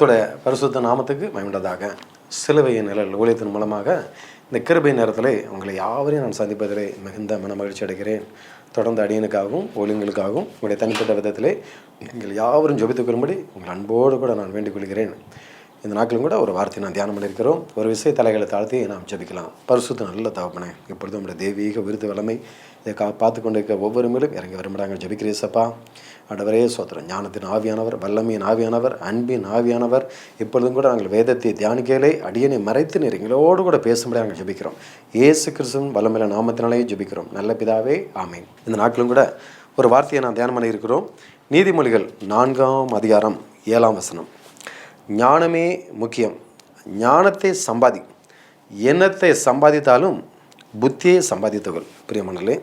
கத்தோட பரிசுத்த நாமத்துக்கு மயமுண்டதாக சிலுவையின் நிழல் ஊழியத்தின் மூலமாக இந்த கிருபை நேரத்தில் உங்களை யாவரையும் நான் சந்திப்பதிலே மிகுந்த மன மகிழ்ச்சி அடைகிறேன். தொடர்ந்து அடியனுக்காகவும் ஊழியங்களுக்காகவும் உங்களுடைய தனிப்பட்ட விதத்திலே நீங்கள் யாவரும் ஜெபித்துக் கொள்ளும்படி உங்கள் அன்போடு கூட நான் வேண்டிக் கொள்கிறேன். இந்த நாட்களும் கூட ஒரு வார்த்தை நான் தியானம் பண்ணியிருக்கிறோம். ஒரு விஷய தலைகளை தாழ்த்தி நாம் ஜெபிக்கலாம். பரிசுத்த நல்ல தகப்பனே இப்பொழுது நம்முடைய தெய்வீக விருது வளமை இதை கா பார்த்து கொண்டிருக்க ஒவ்வொரு மேலும் இறங்கி வரும்படாங்க ஜபிக்கிறேசப்பா ஆண்டவரே சோத்திரம் ஞானத்தின் ஆவியானவர் வல்லமையின் ஆவியானவர் அன்பின் ஆவியானவர் இப்பொழுதும் கூட நாங்கள் வேதத்தை தியானிக்கையிலே அடியனை மறைத்து நீர் எங்களோடு கூட பேசும்படி நாங்கள் ஜெபிக்கிறோம். ஏசு கிறிஸ்துவின் வல்லமையில நாமத்தினாலேயே ஜெபிக்கிறோம். நல்ல பிதாவே ஆமீன். இந்த நாட்களும் கூட ஒரு வார்த்தையை நான் தியானம் பண்ணியிருக்கிறோம். நீதிமொழிகள் நான்காம் அதிகாரம் ஏழாம் வசனம். ஞானமே முக்கியம். ஞானத்தை சம்பாதி என்னத்தை சம்பாதித்தாலும் புத்தியை சம்பாதித்துகள் பிரியமணலே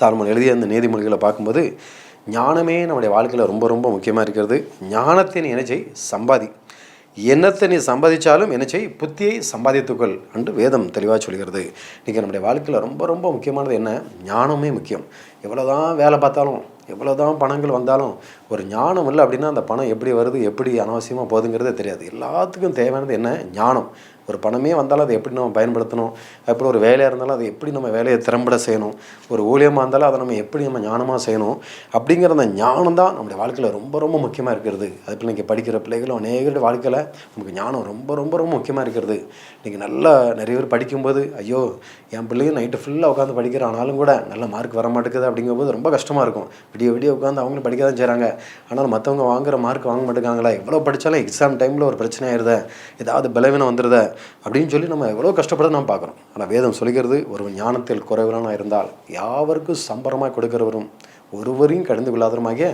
சாலமன் எழுதிய அந்த நீதிமொழிகளை பார்க்கும்போது ஞானமே நம்முடைய வாழ்க்கையில் ரொம்ப ரொம்ப முக்கியமாக இருக்கிறது. ஞானத்தை நீ என்ன செய்? சம்பாதி. என்னத்தை நீ சம்பாதிச்சாலும் இணைச்சை புத்தியை சம்பாதித்துக்கள் என்று வேதம் தெளிவாக சொல்கிறது. இன்றைக்கி நம்முடைய வாழ்க்கையில் ரொம்ப ரொம்ப முக்கியமானது என்ன? ஞானமே முக்கியம். எவ்வளோதான் வேலை பார்த்தாலும் எவ்வளோதான் பணங்கள் வந்தாலும் ஒரு ஞானம் இல்லை அப்படின்னா அந்த பணம் எப்படி வருது எப்படி அனாவசியமாக போகுதுங்கிறதே தெரியாது. எல்லாத்துக்கும் தேவையானது என்ன? ஞானம். ஒரு பணமே வந்தாலும் அதை எப்படி நம்ம பயன்படுத்தணும்? எப்படி ஒரு வேலையாக இருந்தாலும் அதை எப்படி நம்ம வேலையை திறம்பட செய்யணும்? ஒரு ஊழியமாக இருந்தாலும் அதை நம்ம எப்படி நம்ம ஞானமாக செய்யணும்? அப்படிங்கிற அந்த ஞானம் தான் நம்முடைய வாழ்க்கையில் ரொம்ப ரொம்ப முக்கியமாக இருக்கிறது. அது இன்றைக்கி படிக்கிற பிள்ளைகளும் அநேகருடைய வாழ்க்கையில் நமக்கு ஞானம் ரொம்ப ரொம்ப ரொம்ப முக்கியமாக இருக்கிறது. இன்றைக்கி நல்லா நிறைய பேர் படிக்கும்போது ஐயோ என் பிள்ளையும் நைட்டு ஃபுல்லாக உட்காந்து படிக்கிற ஆனாலும் கூட நல்ல மார்க் வர மாட்டேங்குது அப்படிங்கும்போது ரொம்ப கஷ்டமாக இருக்கும். விடிய விடிய உட்காந்து அவங்களும் படிக்க தான் செய்கிறாங்க ஆனால் மற்றவங்க வாங்குகிற மார்க் வாங்க மாட்டேங்காங்களா எவ்வளோ படித்தாலும் எக்ஸாம் டைமில் ஒரு பிரச்சனை ஆயிருதே ஏதாவது பலவீனம் வந்துடுதே அப்படின்னு சொல்லி நம்ம எவ்வளோ கஷ்டப்பட்டு நம்ம பார்க்குறோம் ஆனால் வேதம் சொல்கிறது ஒரு ஞானத்தில் குறைவரான இருந்தால் யாவருக்கும் சம்பரமாக கொடுக்கிறவரும் ஒருவரையும் கடந்து கொள்ளாதவருமாகிய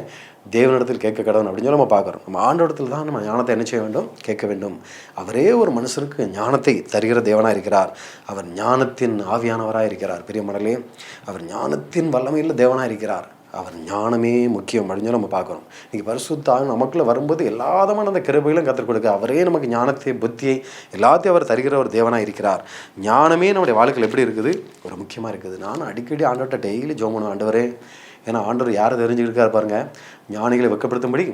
தேவனிடத்தில் கேட்க கடவுன் அப்படின்னு சொல்லி நம்ம பார்க்குறோம். நம்ம ஆண்டோடத்தில் தான் நம்ம ஞானத்தை என்ன செய்ய வேண்டும்? கேட்க வேண்டும். அவரே ஒரு மனுஷனுக்கு ஞானத்தை தருகிற தேவனாக இருக்கிறார். அவர் ஞானத்தின் ஆவியானவராக இருக்கிறார். பெரிய மடலே அவர் ஞானத்தின் வல்லமையில் தேவனாக இருக்கிறார். அவர் ஞானமே முக்கியம் அப்படின்னு நம்ம பார்க்குறோம். இன்றைக்கி பரிசுத்தாக நமக்குள்ளே வரும்போது எல்லாதமான அந்த கிருபைகளும் கற்றுக் கொடுக்க அவரே நமக்கு ஞானத்தை புத்தியை எல்லாத்தையும் அவர் தருகிற ஒரு தேவனாக இருக்கிறார். ஞானமே நம்முடைய வாழ்க்கையில் எப்படி இருக்குது? ஒரு முக்கியமாக இருக்குது. நான் அடிக்கடி ஆண்டவர்கிட்ட டெய்லி ஜோம் பண்ணுவேன் ஆண்டவரே. ஏன்னா ஆண்டவர் யாரை தெரிஞ்சுக்கிட்டு இருக்கார் பாருங்கள் ஞானிகளை வெக்கப்படுத்தும்படி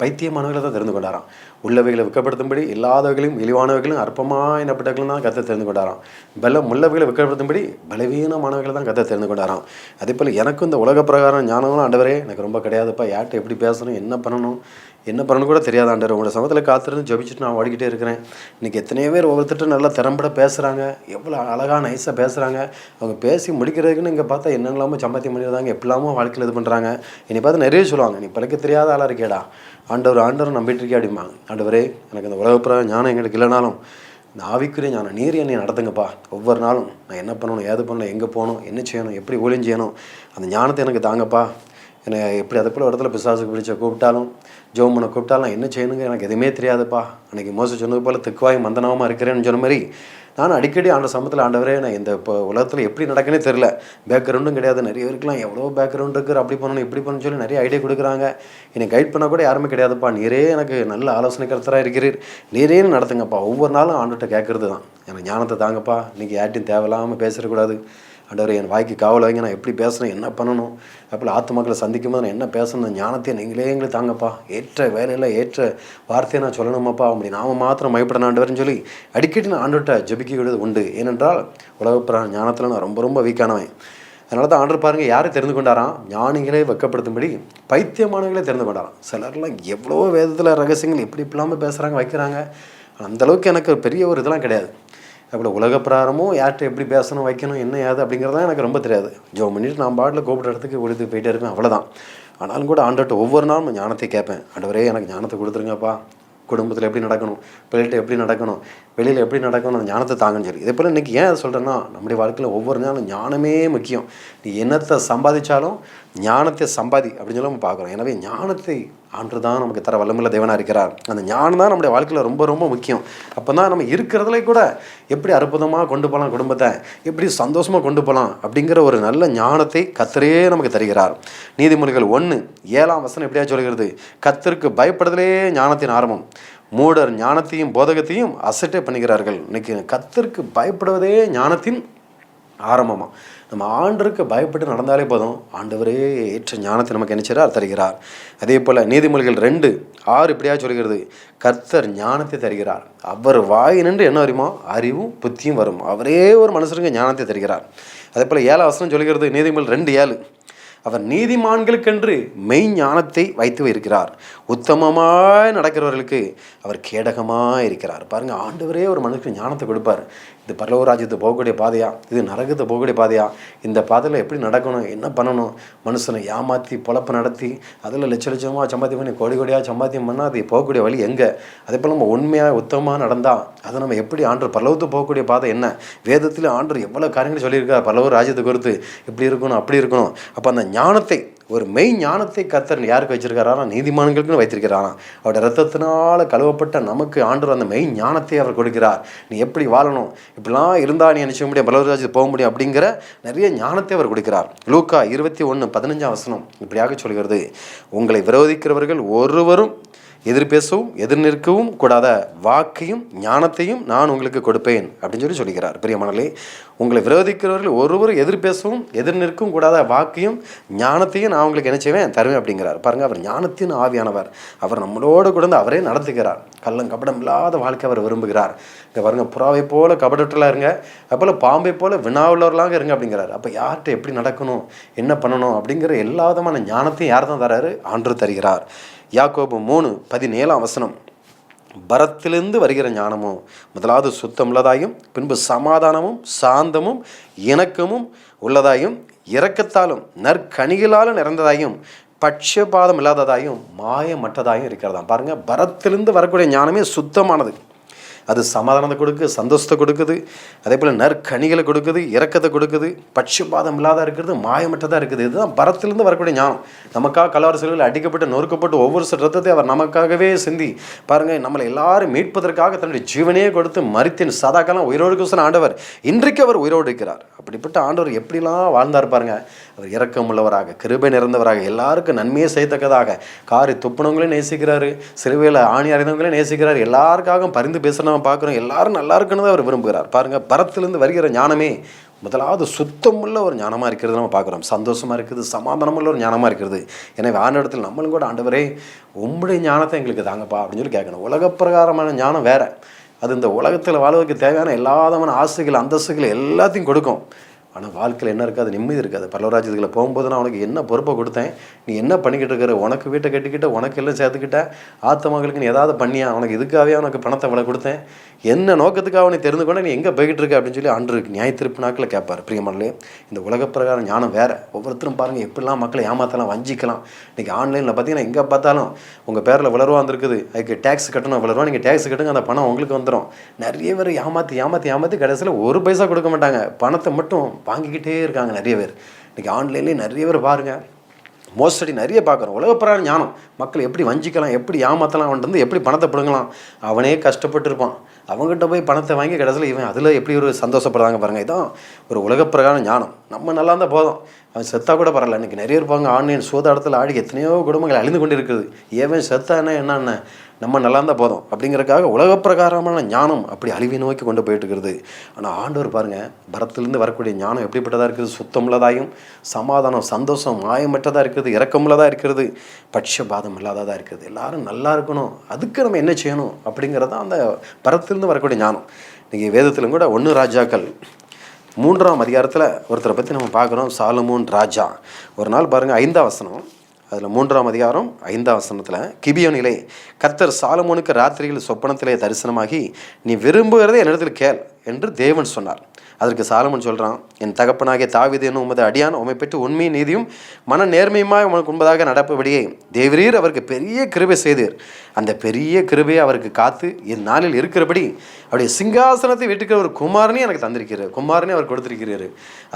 பைத்தியமானவர்களை தான் தெரிந்து கொண்டாராம் உள்ளவைகளை வெக்கப்படுத்தும்படி இல்லாதவர்களையும் இழிவானவைகளும் அற்பமாக என்னப்பட்டவர்களும் தான் கத்தை தெரிந்து கொண்டாராம். பலம் உள்ளவைகளை வெக்கப்படுத்தும்படி பலவீனமானவர்களை தான் கத்தை தெரிந்து கொண்டாராம். அதே போல் எனக்கும் இந்த உலக பிரகாரம் ஞானங்களும் ஆண்டவரே எனக்கு ரொம்ப கிடையாதுப்பா யார்கிட்ட எப்படி பேசணும் என்ன பண்ணணும் என்ன பண்ணணும் கூட தெரியாதாண்டர் உங்களோட சமத்தில் காத்திருந்து ஜபிச்சுட்டு நான் ஓடிக்கிட்டே இருக்கிறேன். இன்றைக்கி எத்தனையோ பேர் ஒவ்வொருத்தர் நல்லா திறம்பட பேசுகிறாங்க எவ்வளோ அழகாக நைஸாக பேசுகிறாங்க அவங்க பேசி முடிக்கிறதுக்குன்னு இங்கே பார்த்தா என்னெல்லாமோ சம்பாத்தியம் பண்ணிடுறாங்க. எப்படிலாமோ வாழ்க்கையில் இது பண்ணுறாங்க என்னை பார்த்து நிறைய சொல்லுவாங்க நீ பிறக்க தெரியாத ஆளாக இருக்கேடா. ஆண்டவர் ஆண்டவர் நம்பிட்டு இருக்கே அப்படிம்பாங்க. ஆண்டவரே எனக்கு இந்த உலகப்புற ஞானம் எங்களுக்கு இல்லைனாலும் இந்த ஆவிக்குரிய ஞானம் நீர் என்னை நடத்துங்கப்பா. ஒவ்வொரு நாளும் நான் என்ன பண்ணணும் ஏது பண்ணணும் எங்கே போகணும் என்ன செய்யணும் எப்படி ஊழியம் செய்யணும் அந்த ஞானத்தை எனக்கு தாங்கப்பா. என்னை எப்படி அதை போல் இடத்துல பிசாசுக்கு பிடிச்ச கூப்பிட்டாலும் ஜோம் உன்னை கூப்பிட்டாலும் நான் என்ன செய்யணுங்க? எனக்கு எதுவுமே தெரியாதுப்பா. அன்றைக்கி மோச சொன்னது போல் திக்குவாய் மந்தனமாக இருக்கிறேன்னு சொன்ன மாதிரி நான் அடிக்கடி ஆண்ட சமயத்தில் ஆண்டவரே நான் இந்த இப்போ உலகத்தில் எப்படி நடக்குன்னே தெரில பேக்ரவுண்டும் கிடையாது. நிறைய பேருக்குலாம் எவ்வளோ பேக்ரவுண்ட் இருக்குது அப்படி பண்ணணும் இப்படி பண்ணணும்னு சொல்லி நிறைய ஐடியா கொடுக்குறாங்க. என்னை கைட் பண்ணால் கூட யாருமே கிடையாதுப்பா. நீரே எனக்கு நல்ல ஆலோசனை கருத்தராக இருக்கிறீர். நீரே நடத்துங்கப்பா. ஒவ்வொரு நாளும் ஆண்டுகிட்ட கேட்குறது தான் எனக்கு ஞானத்தை தாங்கப்பா. இன்றைக்கி யார்ட்டையும் தேவையில்லாமல் பேசக்கூடாது ஆண்டவர் என் வாய்க்கு காவல் வைங்க நான் எப்படி பேசணும் என்ன பண்ணணும்? அப்படி ஆத்மாக்களை சந்திக்கும் போது நான் என்ன பேசணும்? ஞானத்தை நீங்களே எங்களுக்கு தாங்கப்பா. ஏற்ற வேலையில் ஏற்ற வார்த்தையை நான் சொல்லணுமாப்பா. அப்படி நாம மாத்திரம் பயப்படணும் ஆண்டவர்னு சொல்லி அடிக்கடி நான் ஆண்டுகிட்ட ஜபிக்கிறது உண்டு. ஏனென்றால் உலகப்புற ஞானத்தில் நான் ரொம்ப ரொம்ப வீக்கானவன். அதனால தான் ஆண்டர் பாருங்கள் யாரை தெரிந்து கொண்டாராம்? ஞானிகளே வெக்கப்படுத்தும்படி பைத்தியமானவங்களே தெரிந்து கொண்டாராம். சிலர்லாம் எவ்வளோ வேதத்தில் ரகசியங்கள் எப்படி இப்படிலாமல் பேசுகிறாங்க வைக்கிறாங்க. அந்தளவுக்கு எனக்கு பெரிய ஒரு இதெல்லாம் கிடையாது. அப்படி உலக பிராரமும் யார்கிட்ட எப்படி பேசணும் வைக்கணும் என்ன ஏது அப்படிங்கிறதான் எனக்கு ரொம்ப தெரியாது. ஜோ பண்ணிட்டு நான் பாட்டில் கூப்பிட்ட இடத்துக்கு கொடுத்து போயிட்டே இருப்பேன் அவ்வளோதான் ஆனாலும் கூட ஆண்டவர்கிட்ட ஒவ்வொரு நாளும் ஞானத்தை கேட்பேன். ஆண்டவரே எனக்கு ஞானத்தை கொடுத்துருங்கப்பா. குடும்பத்தில் எப்படி நடக்கணும் பிள்ளைகிட்ட எப்படி நடக்கணும் வெளியில் எப்படி நடக்கணும் அந்த ஞானத்தை தாங்கன்னு சொல்லி. இதே போல் இன்றைக்கி ஏன் அதை சொல்கிறேன்னா நம்முடைய வாழ்க்கையில் ஒவ்வொரு நாளும் ஞானமே முக்கியம். நீ என்னத்தை சம்பாதிச்சாலும் ஞானத்தை சம்பாதி அப்படின்னு சொல்லி நம்ம பார்க்குறோம். எனவே ஞானத்தை ஆண்டு தான் நமக்கு தர வல்லமுள்ள தேவனாக இருக்கிறார். அந்த ஞானம் தான் நம்முடைய வாழ்க்கையில் ரொம்ப ரொம்ப முக்கியம். அப்போ தான் நம்ம இருக்கிறதுல கூட எப்படி அற்புதமாக கொண்டு போகலாம் குடும்பத்தை? எப்படி சந்தோஷமாக கொண்டு போகலாம் அப்படிங்கிற ஒரு நல்ல ஞானத்தை கத்தரே நமக்கு தருகிறார். நீதிமொழிகள் ஒன்று ஏழாம் வசனம் எப்படியா சொல்கிறது? கத்தருக்கு பயப்படுதலே ஞானத்தின் ஆரம்பம். மூடர் ஞானத்தையும் போதகத்தையும் அசட்டே பண்ணுகிறார்கள் இன்னைக்கு கத்தருக்கு பயப்படுவதே ஞானத்தின் ஆரம்பமாக நம்ம ஆண்டருக்கு பயப்பட்டு நடந்தாலே போதும். ஆண்டவரே ஏற்ற ஞானத்தை நமக்கு என்ன தருகிறார். அதே போல் நீதிமொழிகள் ரெண்டு ஆறு இப்படியா சொல்கிறது. கர்த்தர் ஞானத்தை தருகிறார். அவர் வாய் நின்று என்ன வருமோ அறிவும் புத்தியும் வரும். அவரே ஒரு மனுஷனுக்கு ஞானத்தை தருகிறார். அதே போல் ஏழு அவசரம் சொல்கிறது நீதிமொழி ரெண்டு ஏழு. அவர் நீதிமான்களுக்கென்று மெய் ஞானத்தை வைத்து இருக்கிறார் உத்தமமாய் நடக்கிறவர்களுக்கு அவர் கேடகமாக இருக்கிறார். பாருங்க ஆண்டவரே ஒரு மனுஷனுக்கு ஞானத்தை கொடுப்பார். இது பரலோகராஜ்யத்தை போகக்கூடிய பாதையா? இது நரகத்தை போகக்கூடிய பாதையா? இந்த பாதையில் எப்படி நடக்கணும்? என்ன பண்ணணும்? மனுஷனை ஏமாற்றி பொழப்பு நடத்தி அதில் லட்ச லட்சமாக சம்பாத்தியம் பண்ணி கோடி கோடியாக சம்பாத்தியம் பண்ணால் அது போகக்கூடிய வழி எங்கே? அதே போல் நம்ம உண்மையாக உத்தமமாக நடந்தால் அதை நம்ம எப்படி ஆண்டு பரலவத்து போகக்கூடிய பாதை என்ன? வேதத்தில் ஆண்டு எவ்வளோ காரியங்கள் சொல்லியிருக்கார் பரலோக ராஜ்யத்தை குறித்து. இப்படி இருக்கணும்? அப்படி இருக்கணும். அப்போ அந்த ஞானத்தை ஒரு மெய் ஞானத்தை கத்தர் யாருக்கு வச்சிருக்காரா நீதிமான்களுக்குன்னு வைத்திருக்கிறாராம் அவருடைய ரத்தத்தினால் கழுவப்பட்ட நமக்கு ஆண்டவர் அந்த மெய் ஞானத்தை அவர் கொடுக்கிறார். நீ எப்படி வாழணும்? இப்படிலாம் இருந்தால் நீ நினச்சிக்க முடியும்? பலவராஜ் போக முடியும் அப்படிங்கிற நிறைய ஞானத்தை அவர் கொடுக்கிறார். லூக்கா இருபத்தி ஒன்று பதினஞ்சாம் வசனம் இப்படியாக சொல்கிறது. உங்களை விரோதிக்கிறவர்கள் ஒருவரும் எதிர் பேசவும் எதிர் நிற்கவும் கூடாத வாக்கையும் ஞானத்தையும் நான் உங்களுக்கு கொடுப்பேன் அப்படின்னு சொல்லி சொல்கிறார். பிரியமணலே உங்களை விரோதிக்கிறவர்கள் ஒருவர் எதிர் பேசவும் எதிர் நிற்கவும் கூடாத வாக்கையும் ஞானத்தையும் நான் உங்களுக்கு என்ன செய்வேன் தருவேன் அப்படிங்கிறார். பாருங்க அவர் ஞானத்தின் ஆவியானவர். அவர் நம்மளோடு கூட அவரே நடத்துகிறார். கள்ளம் கபடம் இல்லாத வாழ்க்கை அவர் விரும்புகிறார். இங்கே பாருங்க புறாவை போல கபடற்றலாக இருங்க. அப்போல பாம்பை போல வினாவுள்ளவர்களாக இருங்க அப்படிங்கிறார். அப்போ யார்கிட்ட எப்படி நடக்கணும் என்ன பண்ணணும் அப்படிங்கிற எல்லா விதமான ஞானத்தையும் யார் தான் தராரு? ஆண்டு தருகிறார். யாக்கோபு மூணு பதினேழாம் வசனம். பரத்திலிருந்து வருகிற ஞானமும் முதலாவது சுத்தமுள்ளதாயும் பின்பு சமாதானமும் சாந்தமும் இணக்கமும் உள்ளதாயும் இரக்கத்தாலும் நற்கணிகளாலும் நிறைந்ததாயும் பட்சபாதம் இல்லாததாயும் மாயமற்றதாயும் இருக்கிறதாம். பாருங்கள் பரத்திலிருந்து வரக்கூடிய ஞானமே சுத்தமானது. அது சமாதானத்தை கொடுக்கு சந்தோஷத்தை கொடுக்குது. அதே போல் நற்கனிகளை கொடுக்குது இறக்கத்தை கொடுக்குது. பட்சபாதம் இல்லாத இருக்கிறது மாயமற்றதாக இருக்குது. இதுதான் பரத்திலிருந்து வரக்கூடிய ஞானம். நமக்காக கலவர செலவில் அடிக்கப்பட்டு நொறுக்கப்பட்டு ஒவ்வொரு சில ரத்தத்தை அவர் நமக்காகவே சிந்தி. பாருங்கள் நம்மளை எல்லாரும் மீட்பதற்காக தன்னுடைய ஜீவனையே கொடுத்து மறித்தின் சதாக்காலம் உயிரோடு குசன ஆண்டவர். இன்றைக்கு அவர் உயிரோடு இருக்கிறார். அப்படிப்பட்ட ஆண்டவர் எப்படிலாம் வாழ்ந்தார் பாருங்கள் அவர் இறக்கமுள்ளவராக கிருபை நிறைந்தவராக எல்லாருக்கும் நன்மையை செய்யத்தக்கதாக. காரி துப்புனவங்களையும் நேசிக்கிறாரு சிலுவையில் ஆணி அறிந்தவங்களையும் நேசிக்கிறார் எல்லாருக்காகவும் பரிந்து பேசுகிறத நம்ம பார்க்குறோம். எல்லாரும் நல்லா இருக்குன்னு தான் அவர் விரும்புகிறார். பாருங்கள் பரத்திலிருந்து வருகிற ஞானமே முதலாவது சுத்தமுள்ள ஒரு ஞானமாக இருக்கிறது நம்ம பார்க்குறோம். சந்தோஷமாக இருக்குது சமாதானமுள்ள ஒரு ஞானமாக இருக்கிறது. எனவே ஆண்டிடத்தில் நம்மளும் கூட ஆண்டவரே உம்முடைய ஞானத்தை எங்களுக்கு தாங்கப்பா அப்படின்னு சொல்லி கேட்கணும். உலகப்பிரகாரமான ஞானம் வேறு. அது இந்த உலகத்தில் வாழ்வதற்கு தேவையான எல்லாதமான ஆசைகள் அந்தஸ்துகள் எல்லாத்தையும் கொடுக்கும். ஆனால் வாழ்க்கையில் என்ன இருக்காது நிம்மதி இருக்காது பல்லவராஜ்யத்துக்குள்ள போகும்போது நான் உனக்கு என்ன பொறுப்பை கொடுத்தேன்? நீ என்ன பண்ணிக்கிட்டு இருக்கிற? உனக்கு வீட்டை கட்டிக்கிட்ட உனக்கு எல்லாம் சேர்த்துக்கிட்ட ஆத்த மகளுக்கு நீ ஏதாவது பண்ணியா? உனக்கு இதுக்காகவே உனக்கு பணத்தை இவ்வளோ கொடுத்தேன். என்ன நோக்கத்துக்காக நீ தெரிந்து கொண்டு நீ எங்கே போய்கிட்டு இருக்க? அப்படின்னு சொல்லி ஆண்டு நியாய திருப்பு நாட்களில் கேட்பார் பிரியமல்லே இந்த உலகப்பிரகாரம் ஞானம் வேறு. ஒவ்வொருத்தரும் பாருங்கள் எப்படிலாம் மக்களை ஏமாற்றலாம் வஞ்சிக்கலாம். இன்றைக்கி ஆன்லைனில் பார்த்தீங்கன்னா எங்கே பார்த்தாலும் உங்கள் பேரில் விளருவா வந்திருக்குது. அதுக்கு டேக்ஸ் கட்டணும் விளருவா நீங்கள் டேக்ஸ் கட்டுங்க அந்த பணம் உங்களுக்கு வந்துடும் நிறைய பேர் ஏமாற்றி ஏமாற்றி ஏமாற்றி கடைசியில் ஒரு பைசா கொடுக்க மாட்டாங்க. பணத்தை மட்டும் வாங்கிக்கிட்டே இருக்காங்க நிறைய பேர். இன்றைக்கி ஆன்லைன்லேயே நிறைய பேர் பாருங்கள் மோஸ்டடி நிறைய பார்க்குறோம். உலகப்பிரான ஞானம். மக்கள் எப்படி வஞ்சிக்கலாம் எப்படி ஏமாற்றலாம் அவன்ட்டு வந்து எப்படி பணத்தை பிடுங்கலாம் அவனே கஷ்டப்பட்டுருப்பான் அவங்ககிட்ட போய் பணத்தை வாங்கி கடைசியில் இவன் அதில் எப்படி ஒரு சந்தோஷப்படுறாங்க பாருங்கள் இதான் ஒரு உலகப்பிரகாரம் ஞானம். நம்ம நல்லா இருந்தால் போதும். அவன் செத்தா கூட பரவாயில்ல. இன்றைக்கி நிறைய இருப்பாங்க ஆன்லைன் சூதாடத்தில் ஆடி எத்தனையோ குடும்பங்கள் அழிந்து கொண்டு இருக்குது ஏவன் செத்தா என்ன என்னென்ன நம்ம நல்லா இருந்தால் போதும். அப்படிங்கிறக்காக உலகப்பிரகாரமான ஞானம் அப்படி அழிவை நோக்கி கொண்டு போயிட்டு இருக்கிறது ஆனால் ஆண்டவர் பாருங்கள் பரத்திலிருந்து வரக்கூடிய ஞானம் எப்படிப்பட்டதாக இருக்குது? சுத்தமுள்ளதாயும் சமாதானம் சந்தோஷம் மாயமற்றதாக இருக்குது இறக்கமுள்ளதாக இருக்கிறது பட்சபாதம் இல்லாததாக இருக்குது. எல்லாரும் நல்லா இருக்கணும். அதுக்கு நம்ம என்ன செய்யணும்? அப்படிங்கிறது தான் அந்த பரத்திலிருந்து வரக்கூடிய ஞானம். இன்றைக்கி வேதத்திலும் கூட ஒன்று ராஜாக்கள் மூன்றாம் அதிகாரத்தில் ஒருத்தரை பற்றி நம்ம பார்க்குறோம். சாலமோன் ராஜா. ஒரு நாள் பாருங்கள் ஐந்தாம் வசனம். அதில் மூன்றாம் அதிகாரம் ஐந்தாம் வசனத்தில் கிபியோனிலே கர்த்தர் சாலமோனுக்கு ராத்திரியில் சொப்பனத்திலே தரிசனமாகி நீ விரும்புகிறதை என்னிடத்தில் கேள் என்று தேவன் சொன்னார். அதற்கு சாலமன் சொல்கிறான் என் தகப்பனாகிய தாவிது என்னும் உமது அடியான் உமை பெற்று உண்மை நீதியும் மன நேர்மையுமாய் உனக்கு உண்பதாக நடப்பபடியே தேவரீர் அவருக்கு பெரிய கிருபை செய்தீர். அந்த பெரிய கிருபையை அவருக்கு காத்து என் நாளில் இருக்கிறபடி அவருடைய சிங்காசனத்தை வெட்டுக்கிற ஒரு குமாரனே எனக்கு தந்திருக்கிறார். குமாரனே அவர் கொடுத்திருக்கிறார்.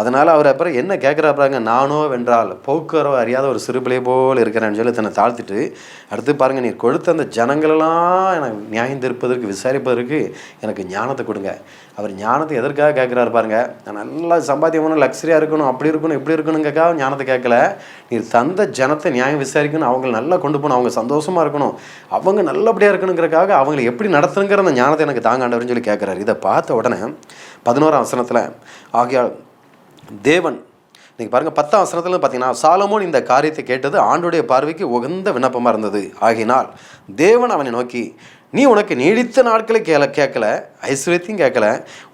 அதனால் அவர் அப்புறம் என்ன கேட்குறாப்பாங்க நானோ வென்றால் போக்குவரவு அறியாத ஒரு சிறுபிளை போல் இருக்கிறேன்னு சொல்லி தன்னை தாழ்த்திட்டு அடுத்து பாருங்கள் நீர் கொடுத்த அந்த ஜனங்களெல்லாம் எனக்கு நியாயம் திருப்பதற்கு விசாரிப்பதற்கு எனக்கு ஞானத்தை கொடுங்க. அவர் ஞானத்தை எதற்காக கேட்குறாரு பாருங்க? நான் நல்லா சம்பாத்தியமான லக்ஸரியாக இருக்கணும் அப்படி இருக்கணும் இப்படி இருக்கணுங்கக்காக ஞானத்தை கேட்கல. நீர் தந்த ஜனத்தை நியாயம் விசாரிக்கணும் அவங்கள நல்லா கொண்டு போகணும் அவங்க சந்தோஷமாக இருக்கணும் அவங்க நல்லபடியாக இருக்கணுங்கிறக்காக அவங்களை எப்படி நடத்துங்கிற அந்த ஞானத்தை எனக்கு தாங்க சொல்லி கேட்குறாரு. இதை பார்த்த உடனே பதினோராம் வசனத்தில் ஆகியால் தேவன் நீங்கள் பாருங்கள் பத்தாம் வசனத்தில் பார்த்தீங்கன்னா சாலமோன் இந்த காரியத்தை கேட்டது ஆண்டுடைய பார்வைக்கு உகந்த விண்ணப்பமாக இருந்தது. ஆகினால் தேவன் அவனை நோக்கி நீ உனக்கு நீடித்த நாட்களை கேள கேட்கல ஐஸ்வர்யத்தையும் கேட்கல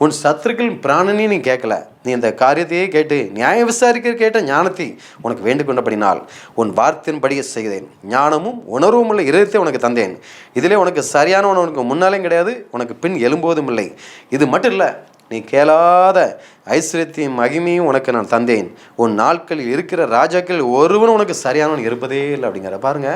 உன் சத்துருக்கள் பிராணனையும் நீ கேட்கல நீ இந்த காரியத்தையே கேட்டு நியாய விசாரிக்க கேட்ட ஞானத்தை உனக்கு வேண்டுகொண்டபடினால் உன் உன் வார்த்தையின்படியே செய்தேன். ஞானமும் உணர்வும் உள்ள இருதயத்தை உனக்கு தந்தேன். இதிலே உனக்கு சரியானவன் உனக்கு முன்னாலேயும் கிடையாது உனக்கு பின் எழும்போதும் இல்லை. இது மட்டும் இல்லை நீ கேளாத. ஐஸ்வர்யத்தையும் மகிமையும் உனக்கு நான் தந்தேன். உன் நாட்களில் இருக்கிற ராஜாக்கள் ஒருவனும் உனக்கு சரியானவன் இருப்பதே இல்லை அப்படிங்கிற. பாருங்க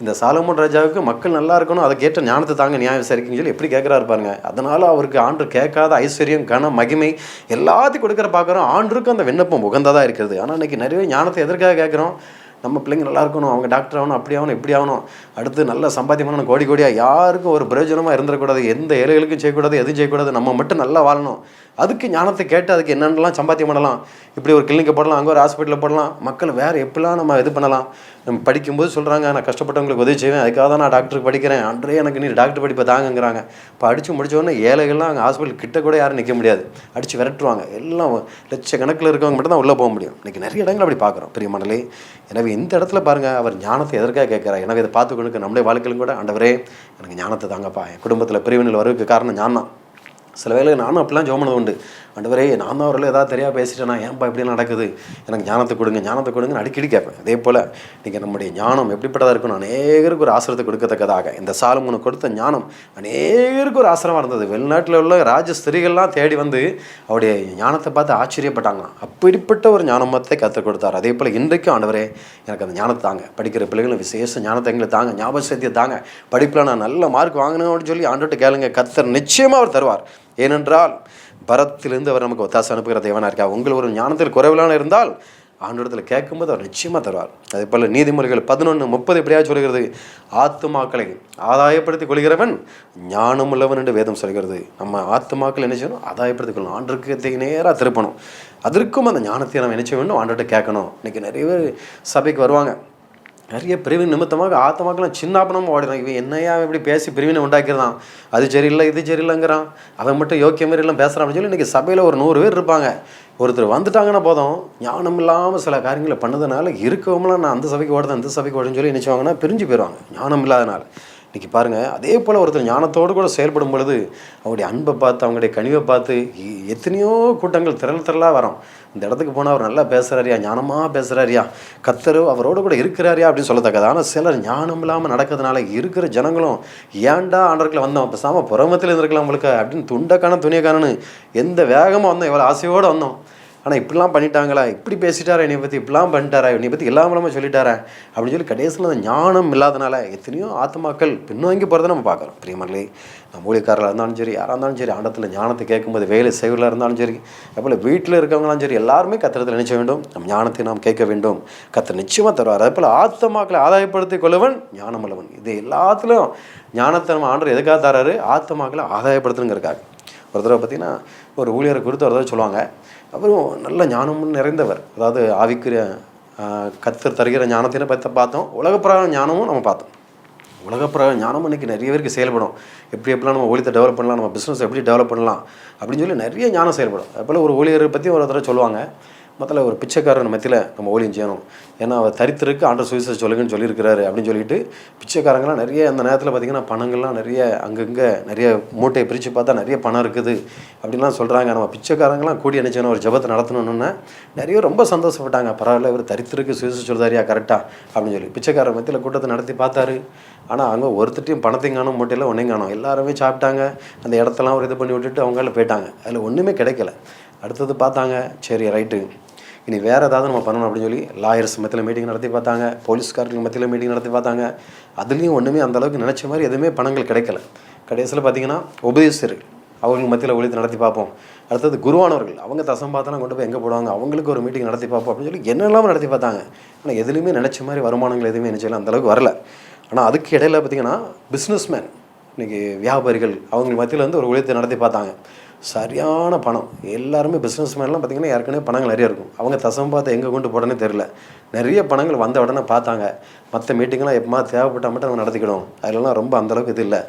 இந்த சாலமோன் ராஜாவுக்கு மக்கள் நல்லா இருக்கணும் அதை கேட்ட ஞானத்தை தாங்க நியாயம் விசாரிக்கணும்னு சொல்லி எப்படி கேட்குறாரு பாருங்க. அதனால அவருக்கு ஆண்டு கேட்காத ஐஸ்வர்யம் கன மகிமை எல்லாத்தையும் கொடுக்குற பார்க்குறோம். ஆண்டுக்கும் அந்த விண்ணப்பம் உகந்ததாக இருக்கிறது. ஆனால் இன்னைக்கு நிறைய ஞானத்தை எதற்காக கேட்குறோம்? நம்ம பிள்ளைங்க நல்லா இருக்கணும் அவங்க டாக்டர் ஆகணும் அப்படி ஆகணும் இப்படி ஆகணும். அடுத்து நல்ல சம்பாத்தியமான கோடி கோடியாக யாருக்கும் ஒரு பிரயோஜனமாக இருந்துடக்கூடாது. எந்த ஏழைகளுக்கும் செய்யக்கூடாது எதுவும் செய்யக்கூடாது. நம்ம மட்டும் நல்லா வாழணும். அதுக்கு ஞானத்தை கேட்டு அதுக்கு என்னென்னலாம் சம்பாத்தியம் பண்ணலாம்? இப்படி ஒரு கிளினிக்கை போடலாம் அங்கே ஒரு ஹாஸ்பிட்டலில் போடலாம். மக்கள் வேறு எப்படிலாம் நம்ம இது பண்ணலாம்? நம்ம படிக்கும்போது சொல்கிறாங்க நான் கஷ்டப்பட்டவங்களுக்கு உதவி செய்வேன். அதுக்காக தான் நான் டாக்டருக்கு படிக்கிறேன். அன்றே எனக்கு நீ டாக்டர் படிப்பை தாங்கங்கிறாங்க. இப்போ அடித்து முடித்தோடனே ஏழைகள்லாம் அங்கே ஹாஸ்பிட்டல் கிட்ட கூட யாரும் நிற்க முடியாது. அடித்து விரட்டுவாங்க. எல்லாம் லட்சக்கணக்கில் இருக்கவங்க மட்டும் தான் உள்ளே போக முடியும். இன்றைக்கி நிறைய இடங்கள் அப்படி பார்க்குறோம். பெரிய மண்டலே எனவே இந்த இடத்துல பாருங்கள் அவர் ஞானத்தை எதற்காக கேட்குறா எனவே இதை பார்த்து கொடுக்க நம்மளே வாழ்க்கையிலும் கூட ஆண்டவரே எனக்கு ஞானத்தை தாங்கப்பா. என் குடும்பத்தில் பிரிவினில் வரவுக்கு காரணம் ஞானம் தான் சில வேளை நானும் அப்படிலாம் ஜோம் பண்ணது உண்டு. ஆண்டவரே நான் தான் அவரில் ஏதாவது தெரியா பேசிட்டேனா? ஏன்பா இப்படி நடக்குது? எனக்கு ஞானத்தை கொடுங்க ஞானத்தை கொடுங்கன்னு அடிக்கடி கேட்பேன். அதே போல் நீங்கள் நம்முடைய ஞானம் எப்படிப்பட்டதாக இருக்கணும் அநேகருக்கு ஒரு ஆசிரத்தை கொடுக்கத்தக்கதாக. இந்த சாலமுனு கொடுத்த ஞானம் அநேகருக்கு ஒரு ஆசிரமாக இருந்தது. வெளிநாட்டில் உள்ள ராஜ ஸ்திரீகள்லாம் தேடி வந்து அவருடைய ஞானத்தை பார்த்து ஆச்சரியப்பட்டாங்களாம். அப்படிப்பட்ட ஒரு ஞானமத்தை கற்றுக் கொடுத்தார். அதே போல் இன்றைக்கும் ஆண்டவரே எனக்கு அந்த ஞானத்தை தாங்க. படிக்கிற பிள்ளைகளும் விசேஷ ஞானத்தை எங்களை தாங்க ஞாபக சக்தியை தாங்க. படிப்பில் நான் நல்ல மார்க் வாங்கினேன் அப்படின்னு சொல்லி ஆண்டுகிட்ட கேளுங்க. கத்தர் நிச்சயமாக அவர் தருவார். ஏனென்றால் பரத்திலிருந்து அவர் நமக்கு ஒத்தாசை அனுப்புகிற தேவனாக இருக்கா உங்கள் ஒரு ஞானத்தில் குறைவிலான இருந்தால் ஆண்டோடத்தில் கேட்கும்போது அவர் நிச்சயமாக தருவார். அதே போல் நீதிமொழிகள் பதினொன்று முப்பது எப்படியா சொல்கிறது? ஆத்துமாக்களை ஆதாயப்படுத்தி கொள்கிறவன் ஞானமுள்ளவன் என்று வேதம் சொல்கிறது. நம்ம ஆத்துமாக்கள் என்ன செய்யணும்? ஆதாயப்படுத்திக் கொள்ளணும். ஆண்டுக்கு நேராக திருப்பணும். அதற்கும் அந்த ஞானத்தை நம்ம என்ன செய்ய வேண்டும்? ஆண்டோட்ட கேட்கணும். இன்றைக்கி நிறைய பேர் சபைக்கு வருவாங்க. நிறைய பிரிவின் நிமித்தமாக ஆத்தமாக்கெல்லாம் சின்னாப்பனமாக ஓடிறான் இவன் என்னையா இப்படி பேசி பிரிவினை உண்டாக்கிறதான் அது சரியில்லை இது சரியில்லைங்கிறான். அவன் மட்டும் யோக்கிய மாதிரி எல்லாம் பேசுகிறான்னு சொல்லி இன்றைக்கி சபையில் ஒரு நூறு பேர் இருப்பாங்க. ஒருத்தர் வந்துட்டாங்கன்னா போதும். ஞானம் இல்லாமல் சில காரியங்களை பண்ணதுனால இருக்கவங்களாம் நான் அந்த சபைக்கு ஓடுறேன் அந்த சபைக்கு ஓடுன்னு சொல்லி நினச்சவாங்கன்னா பிரிஞ்சு போயிடுவாங்க ஞானம் இல்லாதனால. இன்றைக்கி பாருங்கள் அதே போல் ஒருத்தர் ஞானத்தோடு கூட செயல்படும் பொழுது அவருடைய அன்பை பார்த்து அவங்களுடைய கனிவை பார்த்து எத்தனையோ கூட்டங்கள் திரள் திரளாக வரும். இந்த இடத்துக்கு போனால் அவர் நல்லா பேசுகிறாரியா ஞானமாக பேசுகிறாரியா கத்தரு அவரோட கூட இருக்கிறாரியா அப்படின்னு சொல்லத்தக்கது. ஆனால் சிலர் ஞானம் இல்லாமல் நடக்கிறதுனால இருக்கிற ஜனங்களும் ஏன்டா ஆண்டர்களை வந்தோம் பேசாமல் புறமத்தில் இருந்திருக்கலாம் உங்களுக்கு அப்படின்னு துண்டக்கான துணியக்கானன்னு எந்த வேகமாக வந்தோம் எவ்வளோ ஆசையோடு வந்தோம். ஆனால் இப்படிலாம் பண்ணிட்டாங்களா? இப்படி பேசிட்டாரா என்னை பற்றி இப்படிலாம் பண்ணிட்டாரா? என்னை பற்றி எல்லாம் இல்லாமல் சொல்லிட்டாரா? அப்படின்னு சொல்லி கடைசியில் அந்த ஞானம் இல்லாதனால எத்தனையோ ஆத்மாக்கள் பின்வாங்கி போகிறத நம்ம பார்க்குறோம். பிரியமர்களே நம்ம ஊழியக்காரர்களாக இருந்தாலும் சரி யாராக இருந்தாலும் சரி ஆண்டத்தில் ஞானத்தை கேட்கும்போது வேலை செய்வலாக இருந்தாலும் சரி அதுபோல் வீட்டில் இருக்கவங்களாலும் சரி எல்லாருமே கத்திரத்தில் நினைச்ச வேண்டும். நம் ஞானத்தை நாம் கேட்க வேண்டும். கத்தர் நிச்சயமாக தருவார். அதே போல் ஆத்மாக்களை ஆதாயப்படுத்திக் கொள்ளவன் ஞானம் உள்ளவன். இது எல்லாத்துலேயும் ஞானத்தை நம்ம ஆண்டர் எதுக்காக தராரு? ஆத்மாக்களை ஆதாயப்படுத்தணுங்கிறக்காக ஒரு தடவை பார்த்தீங்கன்னா ஒரு ஊழியரை குறித்து ஒரு சொல்லுவாங்க. அப்புறம் நல்ல ஞானமும் நிறைந்தவர். அதாவது ஆவிக்குரிய கத்தர் தருகிற ஞானத்தினை பற்றி பார்த்தோம். உலகப்பிரகார ஞானமும் நம்ம பார்த்தோம். உலகப்பிரகார ஞானம் இன்றைக்கி நிறைய பேருக்கு செயல்படும். எப்படி எப்படிலாம் நம்ம ஊழியத்தை டெவலப் பண்ணலாம் நம்ம பிஸ்னஸ் எப்படி டெவலப் பண்ணலாம் அப்படின்னு சொல்லி நிறைய ஞானம் செயல்படும். அதுபோல் ஒரு ஊழியரை பற்றி ஒரு தடவை சொல்லுவாங்க. மொத்தத்தில் ஒரு பிச்சைக்காரன் மத்தியில் நம்ம ஊழியம் செய்யணும். ஏன்னா அவர் தரித்திருக்கு ஆண்டர் சுவிசை சொல்லுங்கன்னு சொல்லியிருக்கிறாரு அப்படின்னு சொல்லிட்டு பிச்சைக்காரங்களாம் நிறைய அந்த நேரத்தில் பார்த்திங்கன்னா பணங்கள்லாம் நிறைய அங்கங்கே நிறைய மூட்டையை பிரித்து பார்த்தா நிறைய பணம் இருக்குது அப்படின்லாம் சொல்கிறாங்க நம்ம பிச்சைக்காரங்களாம் கூடி என்ன ஒரு ஜபத்தை நடத்தணும்னா நிறைய ரொம்ப சந்தோஷப்பட்டாங்க. பரவாயில்ல இவர் தரித்திருக்கு சுவிசை சொல்கிறாரியா கரெக்டாக அப்படின்னு சொல்லி. பிச்சைக்காரர் மத்தியில் கூட்டத்தை நடத்தி பார்த்தாரு. ஆனால் அங்கே ஒருத்தட்டையும் பணத்தையும் காணும் மூட்டையில் ஒன்றையும் காணும். எல்லாருமே சாப்பிட்டாங்க. அந்த இடத்தெல்லாம் ஒரு இது பண்ணி விட்டுட்டு அவங்கள போயிட்டாங்க. அதில் ஒன்றுமே கிடைக்கல. அடுத்தது பார்த்தாங்க. சரி ரைட்டு. இனி வேறு ஏதாவது நம்ம பண்ணணும் அப்படின்னு சொல்லி லாயர்ஸ் மத்தியில் மீட்டிங் நடத்தி பார்த்தாங்க போலீஸ்காரர்கள் மத்தியில் மீட்டிங் நடத்தி பார்த்தாங்க. அதுலேயும் ஒன்றுமே அந்த அளவுக்கு நினச்ச மாதிரி எதுவுமே பணங்கள் கிடைக்கல. கடைசியில் பார்த்தீங்கன்னா உபதேசர்கள் அவங்களுக்கு மத்தியில் ஒழித்து நடத்தி பார்ப்போம். அடுத்தது குருவானவர்கள் அவங்க தசம் பார்த்தலாம் கொண்டு போய் எங்கே போடுவாங்க? அவங்களுக்கு ஒரு மீட்டிங் நடத்தி பார்ப்போம் அப்படின்னு சொல்லி என்னெல்லாம் நடத்தி பார்த்தாங்க. ஆனால் எதுலேயுமே நினச்ச மாதிரி வருமானங்கள் எதுவுமே நினச்சல அந்த அளவுக்கு வரல. ஆனால் அதுக்கு இடையில் பார்த்தீங்கன்னா பிஸ்னஸ்மேன் இன்றைக்கி வியாபாரிகள் அவங்க மத்தியில் வந்து ஒரு ஒழித்து நடத்தி பார்த்தாங்க. சரியான பணம். எல்லாருமே பிஸ்னஸ் மேன்லாம் பார்த்திங்கன்னா ஏற்கனவே பணங்கள் நிறைய இருக்கும். அவங்க தசம் பார்த்து எங்கே கொண்டு போடனே தெரில நிறைய பணங்கள் வந்த உடனே பார்த்தாங்க. மற்ற மீட்டிங்லாம் எப்பமா தேவைப்பட்டால் மட்டும் நம்ம நடத்திக்கணும் அதிலலாம் ரொம்ப அந்தளவுக்கு இது இல்லை.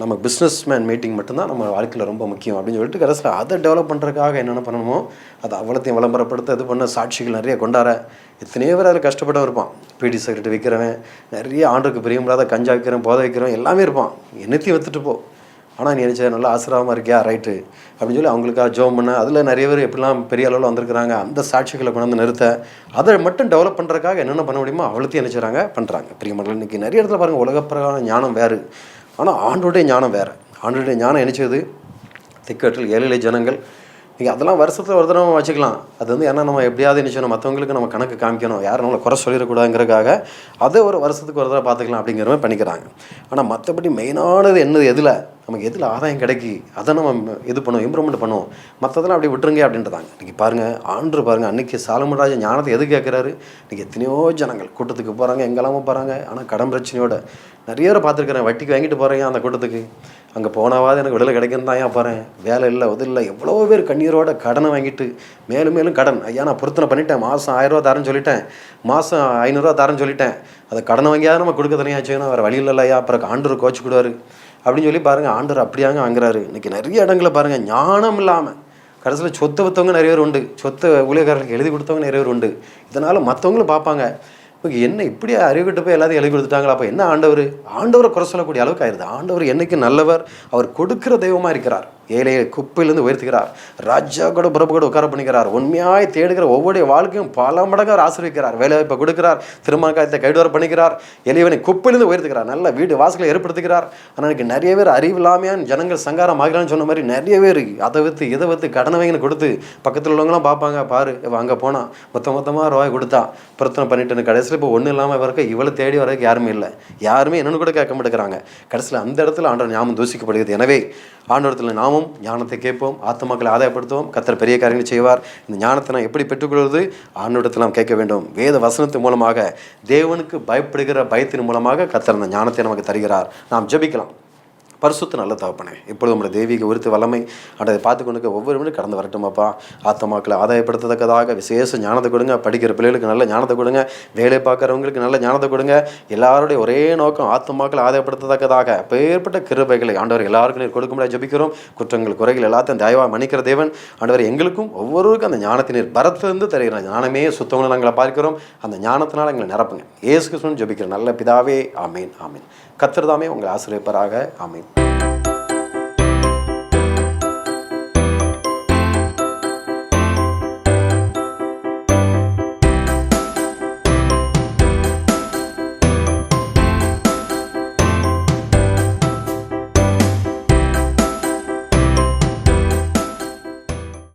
நம்ம பிஸ்னஸ் மேன் மீட்டிங் மட்டும்தான் நம்ம வாழ்க்கையில் ரொம்ப முக்கியம் அப்படின்னு சொல்லிட்டு கடைசியில் அதை டெவலப் பண்ணுறதுக்காக என்னென்ன பண்ணணுமோ அதை அவ்வளோத்தையும் விளம்பரப்படுத்த இது பண்ண சாட்சிகள் நிறைய கொண்டாட எத்தனையோ பேர் அதில் கஷ்டப்பட்டு இருப்பான். பிடி சிகரெட் விற்கிறவன் நிறைய ஆண்டுக்கு பிரியமில்லாத கஞ்சா விற்கிறவன் போதை விற்கிறவன் எல்லாமே இருப்பான். என்னத்தையும் விற்றுட்டு போ. ஆனால் நீ நினச்ச நல்லா ஆசிரமமாக இருக்கியா? ரைட்டு அப்படின்னு சொல்லி அவங்களுக்காக ஜோம் பண்ண அதில் நிறைய பேர் எப்படிலாம் பெரிய அளவில் வந்திருக்கிறாங்க அந்த சாட்சிகளை கொண்டு வந்து நிறுத்த அதை மட்டும் டெவலப் பண்ணுறதுக்காக என்னென்ன பண்ண முடியுமோ அவ்வளோத்தையும் என்ன செய்கிறாங்க பண்ணுறாங்க பெரிய மக்கள் இன்றைக்கி நிறைய இடத்துல பாருங்கள் உலகப்பிரகான ஞானம் வேறு. ஆனால் ஆண்டோடைய ஞானம் வேறு. ஆண்டோடைய ஞானம் நினச்சது திக்கட்டில் ஏழை ஜனங்கள் நீங்கள் அதெல்லாம் வருஷத்தில் ஒரு தடவை வச்சுக்கலாம். அது வந்து ஏன்னா நம்ம எப்படியாவது என்ன மற்றவங்களுக்கு நம்ம கணக்கு காமிக்கணும். யாரும் நம்மளை குறை சொல்லிடக்கூடாதுங்கிறதுக்காக அதை ஒரு வருஷத்துக்கு ஒரு தடவை பார்த்துக்கலாம் அப்படிங்கிற மாதிரி பண்ணிக்கிறாங்க. ஆனால் மற்றபடி மெயினானது என்னது? எதில்? நமக்கு எதில் ஆதாயம் கிடைக்கி அதை நம்ம இது பண்ணுவோம் இம்ப்ரூவ்மெண்ட் பண்ணுவோம். மற்றதெல்லாம் அப்படி விட்டுருங்க அப்படின்றதாங்க இன்றைக்கி பாருங்கள் ஆண்டு பாருங்கள் அன்றைக்கி சாலமராஜன் ஞானத்தை எது கேட்குறாரு? இன்றைக்கி எத்தனையோ ஜனங்கள் கூட்டத்துக்கு போகிறாங்க எங்கெல்லாமோ போகிறாங்க ஆனால் கடன் பிரச்சனையோட நிறைய பேர் பார்த்துருக்குறேன். வட்டிக்கு வாங்கிட்டு போகிறேன் அந்த கூட்டத்துக்கு? அங்கே போனாவது எனக்கு விடலை கிடைக்கும் தான் ஏன் போகிறேன் வேலை இல்லை உதவி இல்லை. எவ்வளோ பேர் கண்ணீரோட கடனை வாங்கிட்டு மேலும் மேலும் கடன். ஐயா நான் பொருத்தனை பண்ணிட்டேன். மாதம் ஆயிரரூவா தரேன்னு சொல்லிட்டேன். மாதம் ஐநூறுரூவா தரேன்னு சொல்லிட்டேன். அதை கடனை வாங்கியாவது நம்ம கொடுக்க தனியாச்சுன்னா வேறு வழி இல்லை ஐயா. அப்புறம் ஆண்டூர் கோச்சு கொடுவாரு. அப்படின்னு சொல்லி பாருங்கள் ஆண்டர் அப்படியாங்க வாங்குறாரு. இன்றைக்கி நிறைய இடங்களில் பாருங்கள் ஞானம் இல்லாமல் கடைசியில் சொத்து விற்றவங்க நிறைய பேர் உண்டு. சொத்தை ஊழியக்காரர்களுக்கு எழுதி கொடுத்தவங்க நிறைய பேர் உண்டு. இதனால் மற்றவங்களும் பார்ப்பாங்க. என்ன இப்படி அறிவிட்டு போய் எல்லாத்தையும் எழுதி கொடுத்துட்டாங்களா? அப்போ என்ன ஆண்டவர்? ஆண்டவரை குறை சொல்லக்கூடிய அளவுக்கு ஆயிடுது ஆண்டவர் என்னைக்கு நல்லவர்? அவர் கொடுக்கிற தெய்வமாக இருக்கிறார். ஏழையை குப்பையிலேருந்து உயர்த்துகிறார். ராஜா கூட பிரபு கூட உட்கார பண்ணிக்கிறார். உண்மையாய் தேடுகிற ஒவ்வொரு வாழ்க்கையும் பல மடங்கு அவர் ஆசிரியக்கிறார் வேலைவாய்ப்பை கொடுக்கிறார். திருமண காலத்தை கைடுவர பண்ணிக்கிறார். எளியவனை குப்பையிலேருந்து உயர்த்துகிறார். நல்ல வீடு வாசலை ஏற்படுத்துகிறார். ஆனால் எனக்கு நிறைய பேர் அறிவில்லாமையான ஜனங்கள் சங்காரம் ஆகிறான்னு சொன்ன மாதிரி நிறைய பேர் அதை விற்று இதை விற்று கடனை வாங்கின்னு கொடுத்து பக்கத்தில் உள்ளவங்களாம் பார்ப்பாங்க. பாரு அங்கே போனால் மொத்த மொத்தமாக ரூபாய் கொடுத்தா. பிரச்சனை பண்ணிட்டு கடைசியில் இப்போ ஒன்றும் இல்லாமல் வரக்க இவ்வளோ தேடி வரக்கு யாருமே இல்லை. யாருமே என்னன்னு கூட கேட்க மாட்டேங்கிறாங்க. கடைசியில் அந்த இடத்துல ஆண்டவர் ஞாபகம் தூசிக்கப்படுகிறது. எனவே ஆண்டவரத்தில் நாமும் ஞானத்தை கேட்போம் ஆத்மாக்களை ஆதாயப்படுத்துவோம் கத்தர் பெரிய காரியங்கள் செய்வார். இந்த ஞானத்தை நான் எப்படி பெற்றுக்கொள்வது ஆண்டவரத்தில் நாம் கேட்க வேண்டும். வேத வசனத்தின் மூலமாக தேவனுக்கு பயப்படுகிற பயத்தின் மூலமாக கத்தர் அந்த ஞானத்தை நமக்கு தருகிறார். நாம் ஜெபிக்கலாம். பரிசுத்த நல்ல தகப்பனே. இப்பொழுது நம்முடைய தெய்வீக உருத்து வல்லமை அதை பார்த்து கொண்டு ஒவ்வொரு மணி கடந்து வரட்டுமாப்பா. ஆத்தமாக்களை ஆதாயப்படுத்தத்தக்கதாக விசேஷ ஞானத்தை கொடுங்க. படிக்கிற பிள்ளைகளுக்கு நல்ல ஞானத்தை கொடுங்க. வேலை பார்க்குறவங்களுக்கு நல்ல ஞானத்தை கொடுங்க. எல்லாருடைய ஒரே நோக்கம் ஆத்மாக்களை ஆதாயப்படுத்தத்தக்கதாக பேர்பட்ட கிருபைகளை ஆண்டவர் எல்லாருக்கும் நீர் கொடுக்க முடியாது ஜபிக்கிறோம். குற்றங்கள் குறைகள் எல்லாத்தையும் தயவாக மன்னிக்கிற தேவன். ஆண்டவர் எங்களுக்கும் ஒவ்வொருவருக்கும் அந்த ஞானத்தை நீர் பரத்திலிருந்து தருகிற ஞானமே சுத்தவங்களை நாங்களை பார்க்கிறோம். அந்த ஞானத்தினால் எங்களை நிரப்புங்க. ஏசு கிருஷ்ணன் ஜபிக்கிற நல்ல பிதாவே ஆமீன் ஆமீன். கத்திரதாமே உங்களை ஆசிரியப்பராக ஆமீன்.